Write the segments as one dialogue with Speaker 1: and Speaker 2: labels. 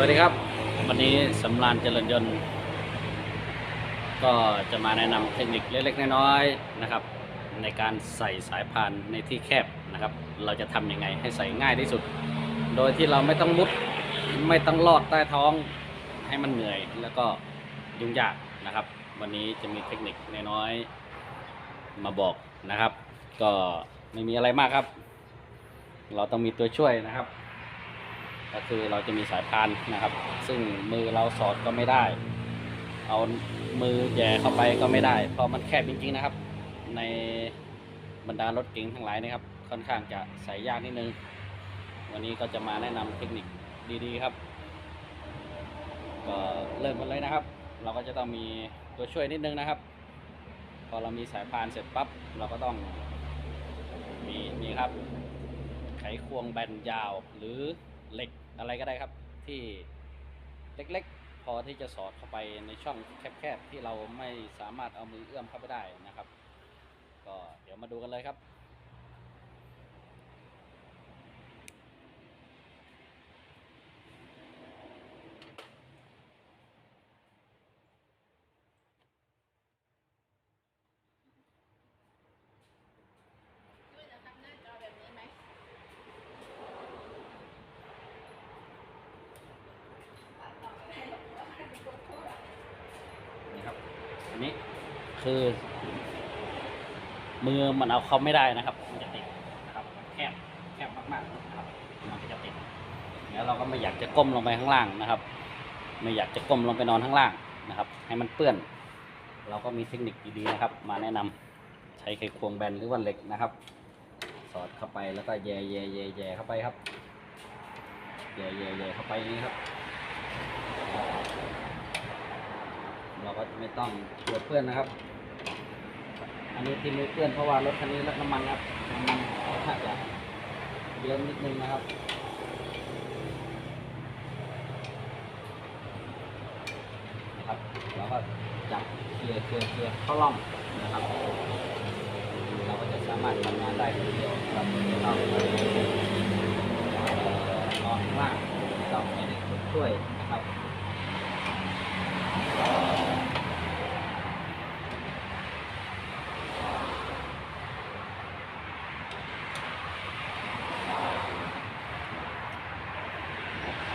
Speaker 1: วัสดีครับ วันนี้สำรานเจริญยนต์ ก็จะมาแนะนำเทคนิคเล็กๆน้อยๆนะครับ ในการใส่สายพานในที่แคบนะครับ เราจะทำยังไงให้ใส่ง่ายที่สุด โดยที่เราไม่ต้องมุดไม่ต้องลอดใต้ท้องให้มันเหนื่อยแล้วก็ยุ่งยากนะครับ วันนี้จะมีเทคนิคน้อยๆมาบอกนะครับ ก็ไม่มีอะไรมากครับ เราต้องมีตัวช่วยนะครับ ก็คือเราจะมีสายพานนะครับ ซึ่งมือเราสอดก็ไม่ได้ เอามือแย่เข้าไปก็ไม่ได้ เพราะมันแคบจริงๆนะครับ ในบรรดารถเก๋งทั้งหลายนะครับ ค่อนข้างจะใส่ยากนิดนึง วันนี้ก็จะมาแนะนำเทคนิคดีๆครับ ก็เริ่มกันเลยนะครับ เราก็จะต้องมีตัวช่วยนิดนึงนะครับ พอเรามีสายพานเสร็จปั๊บเราก็ต้องมีนี่ครับ ไขควงแบนยาวหรือ เหล็กอะไรก็ได้ครับ ที่เล็กๆ พอที่จะสอดเข้าไปในช่องแคบๆที่เราไม่สามารถเอามือเอื้อมเข้าไปได้นะครับ ก็เดี๋ยวมาดูกันเลยครับ
Speaker 2: ด้วยจะทำหน้าจอแบบนี้ไหม
Speaker 1: นี่ครับ อั นี้ คือมือมันเอาเข้าไม่ได้นะครับ มันจะติดนะครับแคบแคบมากๆนะครับมันก็จะติดแล้วเราก็ไม่อยากจะก้มลงไปข้างล่างนะครับ ไม่อยากจะก้มลงไปนอนข้างล่างนะครับ ให้มันเปื้อน เราก็มีเทคนิคดีๆนะครับ มาแนะนำใช้ไขควงแบนหรือว่าเหล็กนะครับ สอดเข้าไปแล้วก็แย่แย่แย่แย่เข้าไปครับแย่แย่แย่เข้าไปนี้ครับ ไม่ต้องกลัวเปื้อนนะครับ อันนี้ที่มือเปื้อนเพราะว่ารถคันนี้รถน้ำมันครับน้ำมันค่อนข้างจะเยอะนิดนึงนะครับครับเราก็จับเคลียร์เคลียร์เคลียร์เข้าร่องนะครับ เราก็จะสามารถทำงานได้คนเดียวครับไม่ต้องไปเอ่อนอนข้างล่างไม่ต้องให้เด็กช่วยนะครับ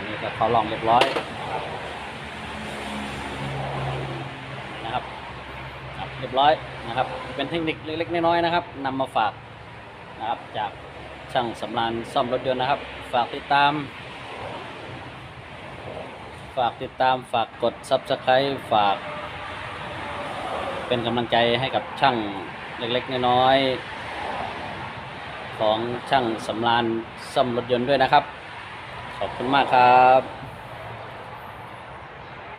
Speaker 1: นนี้ก็เขาลองเรียบร้อยนะครับครับเรียบร้อยนะครับ เป็นเทคนิคเล็กๆน้อยๆนะครับนำมาฝากนะครับจากช่างสำรานซ่อมรถยนต์นะครับ ฝากติดตาม ฝากติดตามฝากกด Subscribe ฝาก เป็นกำลังใจให้กับช่างเล็กๆน้อยๆของช่างสำรานซ่อมรถยนต์ด้วยนะครับ ขอบคุณมากครับ